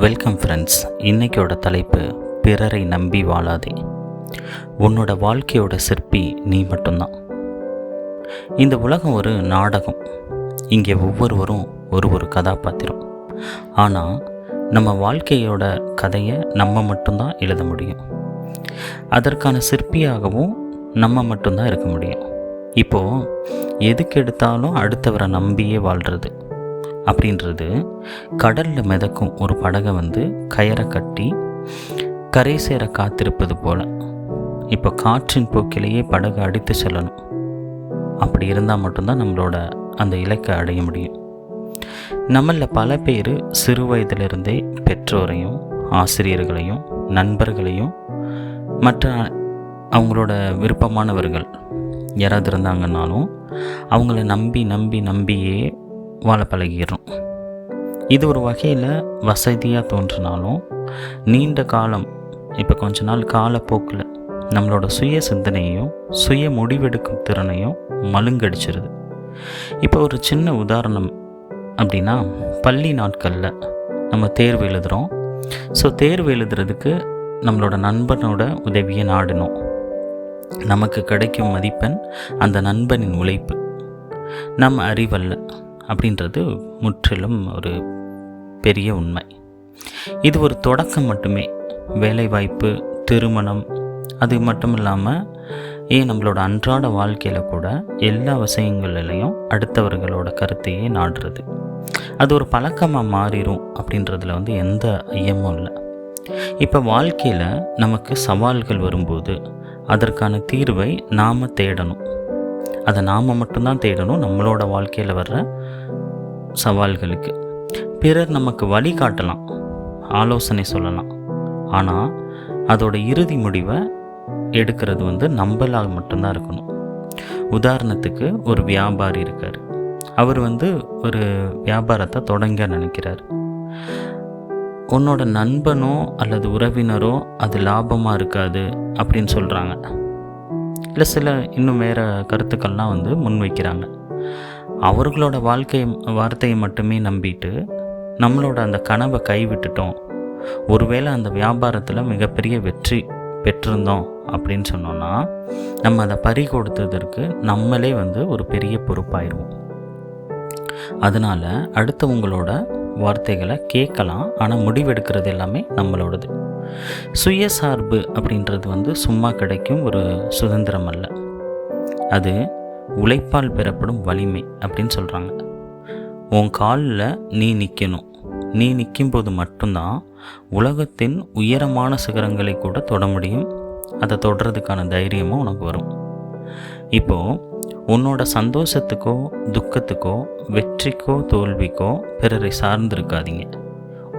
Welcome friends இன்னைக்கோட தலைப்பு பிறரை நம்பி வாழாதே. உன்னோட வாழ்க்கையோட சிற்பி நீ மட்டும்தான். இந்த உலகம் ஒரு நாடகம். இங்கே ஒவ்வொருவரும் ஒரு ஒரு கதாபாத்திரம். ஆனால் நம்ம வாழ்க்கையோட கதையை நம்ம மட்டும்தான் எழுத முடியும். அதற்கான சிற்பியாகவும் நம்ம மட்டும்தான் இருக்க முடியும். இப்போது எதுக்கு எடுத்தாலும் அடுத்தவரை நம்பியே வாழ்கிறது அப்படின்றது கடலில் மிதக்கும் ஒரு படகை வந்து கயரை கட்டி கரை சேர காத்திருப்பது போல். இப்போ காற்றின் போக்கிலேயே படகு அடித்து செல்லணும். அப்படி இருந்தால் மட்டும்தான் நம்மளோட அந்த இலக்கை அடைய முடியும். நம்மளில் பல பேர் சிறு வயதிலிருந்தே பெற்றோரையும் ஆசிரியர்களையும் நண்பர்களையும் மற்ற அவங்களோட விருப்பமானவர்கள் யாராவது இருந்தாங்கன்னாலும் அவங்கள நம்பி நம்பி நம்பியே வாழ பழகிடுறோம் இது ஒரு வகையில் வசதியாக தோன்றினாலும் நீண்ட காலம் இப்போ கொஞ்ச நாள் காலப்போக்கில் நம்மளோட சுய சிந்தனையையும் சுய முடிவெடுக்கும் திறனையும் மழுங்கடிச்சிருது. இப்போ ஒரு சின்ன உதாரணம் அப்படின்னா பள்ளி நாட்களில் நம்ம தேர்வு எழுதுகிறோம் ஸோ தேர்வு எழுதுறதுக்கு நம்மளோட நண்பனோட உதவியை நாடணும். நமக்கு கிடைக்கும் மதிப்பெண் அந்த நண்பனின் உழைப்பு. நம்ம அறிவல்ல. அப்படின்றது முற்றிலும் ஒரு பெரிய உண்மை. இது ஒரு தொடக்கம் மட்டுமே. வேலைவாய்ப்பு திருமணம் அது மட்டும் இல்லாமல் ஏன் நம்மளோட அன்றாட வாழ்க்கையில் கூட எல்லா விஷயங்களிலையும் அடுத்தவர்களோட கருத்தையே நாடுறது. அது ஒரு பழக்கமாக மாறிடும் அப்படின்றதுல வந்து எந்த ஐயமும் இல்லை. இப்போ வாழ்க்கையில் நமக்கு சவால்கள் வரும்போது அதற்கான தீர்வை நாம் தேடணும். அதை நாம் மட்டும்தான் தேடணும் நம்மளோட வாழ்க்கையில் வர்ற சவால்களுக்கு. பிறர் நமக்கு வழி காட்டலாம் ஆலோசனை சொல்லலாம். ஆனால் அதோட இறுதி முடிவை எடுக்கிறது வந்து நம்மளால் மட்டும்தான் இருக்கணும். உதாரணத்துக்கு ஒரு வியாபாரி இருக்கார். அவர் வந்து ஒரு வியாபாரத்தை தொடங்க நினைக்கிறார். உன்னோட நண்பனோ அல்லது உறவினரோ அது லாபமாக இருக்காது அப்படின்னு சொல்கிறாங்க இல்லை சில இன்னும் வேறு கருத்துக்கள்லாம் வந்து முன்வைக்கிறாங்க. அவர்களோட வாழ்க்கை வார்த்தையை மட்டுமே நம்பிட்டு நம்மளோட அந்த கனவை கைவிட்டுட்டோம். ஒருவேளை அந்த வியாபாரத்தில் மிகப்பெரிய வெற்றி பெற்றிருந்தோம் அப்படின்னு சொன்னோன்னா நம்ம அதை பறி கொடுத்ததற்கு நம்மளே வந்து ஒரு பெரிய பொறுப்பாயிருவோம். அதனால் அடுத்தவங்களோட வார்த்தைகளை கேட்கலாம். ஆனால் முடிவெடுக்கிறது எல்லாமே நம்மளோடது. சுயசார்பு அப்படின்றது வந்து சும்மா கிடைக்கும் ஒரு சுதந்திரம் அல்ல. அது உழைப்பால் பெறப்படும் வலிமை அப்படின்னு சொல்கிறாங்க உன் காலில் நீ நிற்கணும் நீ நிற்கும்போது மட்டும்தான் உலகத்தின் உயரமான சிகரங்களை கூட தொட முடியும். அதை தொடுறதுக்கான தைரியமும் உனக்கு வரும். இப்போது உன்னோட சந்தோஷத்துக்கோ துக்கத்துக்கோ வெற்றிக்கோ தோல்விக்கோ பிறரை சார்ந்திருக்காதீங்க.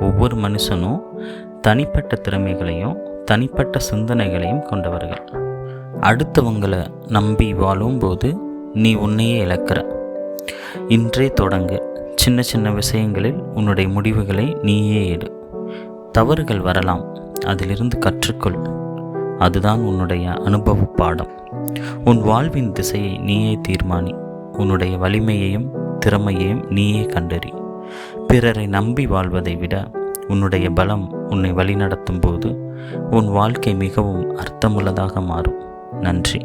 ஒவ்வொரு மனுஷனும் தனிப்பட்ட திறமைகளையும் தனிப்பட்ட சிந்தனைகளையும் கொண்டவர்கள். அடுத்தவங்களை நம்பி வாழும்போது நீ உன்னையே இழக்கிற. இன்றே தொடங்கு. சின்ன சின்ன விஷயங்களில் உன்னுடைய முடிவுகளை நீயே எடு. தவறுகள் வரலாம். அதிலிருந்து கற்றுக்கொள். அதுதான் உன்னுடைய அனுபவ பாடம். உன் வாழ்வின் திசையை நீயே தீர்மானி. உன்னுடைய வலிமையையும் திறமையையும் நீயே கண்டறி. பிறரை நம்பி வாழ்வதை விட உன்னுடைய பலம் உன்னை வழிநடத்தும் போது உன் வாழ்க்கை மிகவும் அர்த்தமுள்ளதாக மாறும். நன்றி.